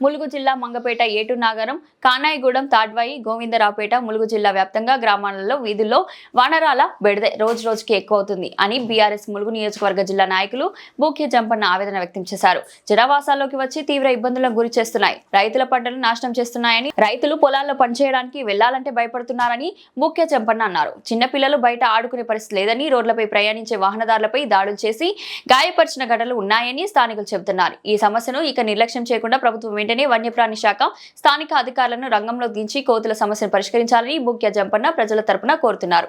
ములుగు జిల్లా మంగపేట ఏటు నాగరం కానాయిగూడెం తాడ్వాయి గోవిందరావుపేట ములుగు జిల్లా వ్యాప్తంగా గ్రామాలలో వీధుల్లో వానరాల బెడదే రోజు రోజుకి ఎక్కువ అవుతుంది అని బీఆర్ఎస్ ములుగు నియోజకవర్గ జిల్లా నాయకులు బూక్య జంపన్న ఆవేదన వ్యక్తం చేశారు. జనావాసాల్లోకి వచ్చి తీవ్ర ఇబ్బందులకు గురి చేస్తున్నాయి. రైతుల పంటలు నాశనం చేస్తున్నాయని రైతులు పొలాల్లో పనిచేయడానికి వెళ్ళాలంటే భయపడుతున్నారని బూక్య జంపన్న అన్నారు. చిన్నపిల్లలు బయట ఆడుకునే పరిస్థితి లేదని రోడ్లపై ప్రయాణించే వాహనదారులపై దాడులు చేసి గాయపరిచిన ఘటనలు ఉన్నాయని స్థానికులు చెబుతున్నారు. ఈ సమస్యను ఇక నిర్లక్ష్యం చేయకుండా ప్రభుత్వం వెంటనే వన్యప్రాణి శాఖ స్థానిక అధికారులను రంగంలో దించి కోతుల సమస్యను పరిష్కరించాలని ముఖ్య జంపన్న ప్రజల తరపున కోరుతున్నారు.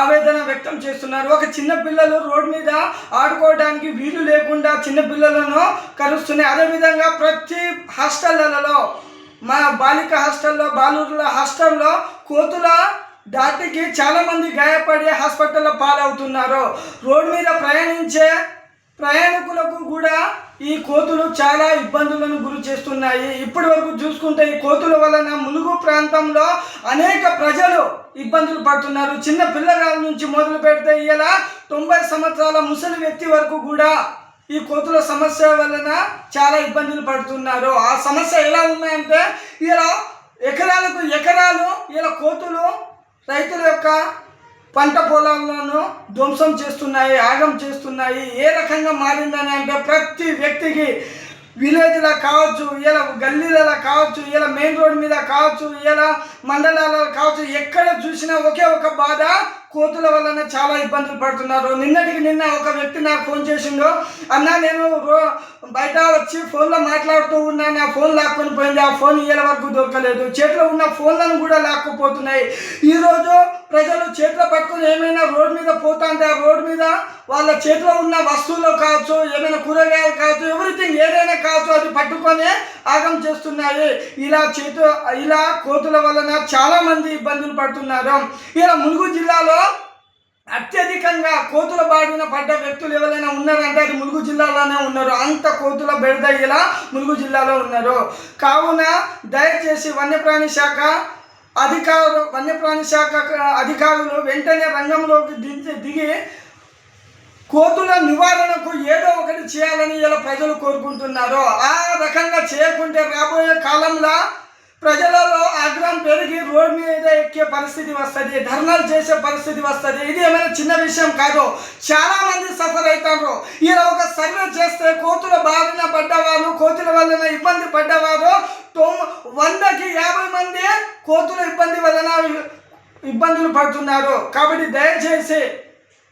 ఆవేదన వ్యక్తం చేస్తున్నారు. ఒక చిన్న పిల్లలు రోడ్డు మీద ఆడుకోవడానికి వీలు లేకుండా చిన్న పిల్లలను కలుస్తున్నాయి. అదేవిధంగా ప్రతి హాస్టళ్ళలో మా బాలిక హాస్టల్లో బాలురుల హాస్టల్లో కోతుల దాటికి చాలామంది గాయపడి హాస్పిటల్లో పాలవుతున్నారు. రోడ్డు మీద ప్రయాణించే ప్రయాణికులకు కూడా ఈ కోతులు చాలా ఇబ్బందులను గురి చేస్తున్నాయి. ఇప్పటి వరకు చూసుకుంటే ఈ కోతుల వలన ములుగు ప్రాంతంలో అనేక ప్రజలు ఇబ్బందులు పడుతున్నారు. చిన్న పిల్లగాల నుంచి మొదలు పెడితే ఇలా తొంభై సంవత్సరాల ముసలి వ్యక్తి వరకు కూడా ఈ కోతుల సమస్య వలన చాలా ఇబ్బందులు పడుతున్నారు. ఆ సమస్య ఎలా ఉన్నాయంటే ఇలా ఎకరాలకు ఎకరాలు ఇలా కోతులు రైతుల యొక్క పంట పొలాలను ధ్వంసం చేస్తున్నాయి ఆగం చేస్తున్నాయి ఏ రకంగా మారిందని అంటే ప్రతి వ్యక్తికి విలేజ్లో కావచ్చు ఇలా గల్లీలలో కావచ్చు ఇలా మెయిన్ రోడ్ మీద కావచ్చు ఇలా మండలాలలో కావచ్చు ఎక్కడ చూసినా ఒకే ఒక బాధ కోతుల వలన చాలా ఇబ్బందులు పడుతున్నారు. నిన్నటికి నిన్న ఒక వ్యక్తి నాకు ఫోన్ చేసిండు అన్న నేను రో బయట వచ్చి ఫోన్లో మాట్లాడుతూ ఉన్నా నా ఫోన్ లాక్కొని పోయింది ఆ ఫోన్ ఇయ్యల వరకు దొరకలేదు. చేతిలో ఉన్న ఫోన్లను కూడా లాక్కుపోతున్నాయి. ఈరోజు ప్రజలు పట్టుకొని ఏమైనా రోడ్ మీద పోతుంటే ఆ రోడ్ మీద వాళ్ళ చేతిలో ఉన్న వస్తువులు కావచ్చు ఏమైనా కూరగాయలు కావచ్చు ఎవ్రీథింగ్ ఏదైనా కావచ్చు అది పట్టుకొని ఆగం చేస్తున్నాయి. ఇలా చేతు ఇలా కోతుల వలన చాలామంది ఇబ్బందులు పడుతున్నారు. ఇలా ములుగు జిల్లాలో అత్యధికంగా కోతుల బారిన పడ్డ వ్యక్తులు ఎవరైనా ఉన్నారంటే అది ములుగు జిల్లాలోనే ఉన్నారు. అంత కోతుల బెడద ఇలా ములుగు జిల్లాలో ఉన్నారు. కావున దయచేసి వన్యప్రాణి శాఖ అధికారులు వన్యప్రాణి శాఖ అధికారులు వెంటనే రంగంలోకి దిగి దిగి కోతుల నివారణకు ఏదో ఒకటి చేయాలని ఇలా ప్రజలు కోరుకుంటున్నారు. ఆ రకంగా చేయకుంటే రాబోయే కాలంలో ప్రజలలో ఆగ్రహం పెరిగి రోడ్ మీద ఎక్కే పరిస్థితి వస్తుంది ధర్నాలు చేసే పరిస్థితి వస్తుంది. ఇది ఏమైనా చిన్న విషయం కాదు. చాలా మంది సఫర్ అవుతారు. ఇలా ఒక సర్వే చేస్తే కోతుల బారిన పడ్డవారు కోతుల వలన ఇబ్బంది పడ్డవారు వందకి యాభై మంది కోతుల ఇబ్బంది వలన ఇబ్బందులు పడుతున్నారు. కాబట్టి దయచేసి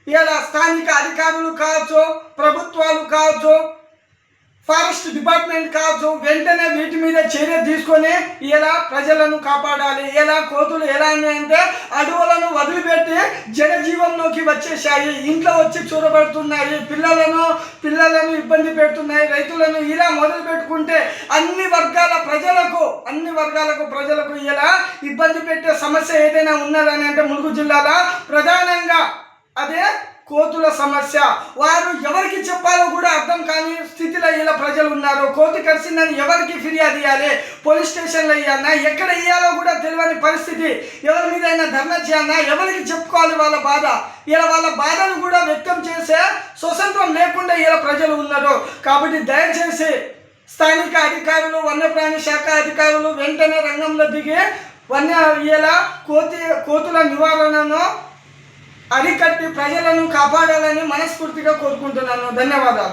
ఇలా స్థానిక అధికారులు కావచ్చు ప్రభుత్వాలు కావచ్చు డిపార్ట్మెంట్ కావచ్చు వెంటనే వీటి మీద చర్య తీసుకొని ఎలా ప్రజలను కాపాడాలి ఎలా కోతులు ఎలా అంటే అడవులను వదిలిపెట్టి జనజీవంలోకి వచ్చేసాయి ఇంట్లో వచ్చి చూడబడుతున్నాయి పిల్లలను పిల్లలను ఇబ్బంది పెడుతున్నాయి రైతులను ఇలా మొదలు పెట్టుకుంటే అన్ని వర్గాల ప్రజలకు అన్ని వర్గాలకు ప్రజలకు ఇలా ఇబ్బంది పెట్టే సమస్య ఏదైనా ఉన్నదని అంటే ములుగు జిల్లాలో ప్రధానంగా అదే కోతుల సమస్య. వారు ఎవరికి చెప్పాలో కూడా అర్థం కాని ఇలా ప్రజలు ఉన్నారు కోతి కరిసిందని ఎవరికి ఫిర్యాదు ఇవ్వాలి పోలీస్ స్టేషన్లో ఇవ్వాలన్నా ఎక్కడ ఇవ్వాలో కూడా తెలియని పరిస్థితి. ఎవరి మీద అయినా ధర్నా చేయాలన్నా ఎవరికి చెప్పుకోవాలి వాళ్ళ బాధ? ఇలా వాళ్ళ బాధను కూడా వ్యక్తం చేసే స్వతంత్రం లేకుండా ఇలా ప్రజలు ఉన్నారు. కాబట్టి దయచేసి స్థానిక అధికారులు వన్యప్రాణి శాఖ అధికారులు వెంటనే రంగంలో దిగి వన్య ఇలా కోతి కోతుల నివారణను అరికట్టి ప్రజలను కాపాడాలని మనస్ఫూర్తిగా కోరుకుంటున్నాను. ధన్యవాదాలు.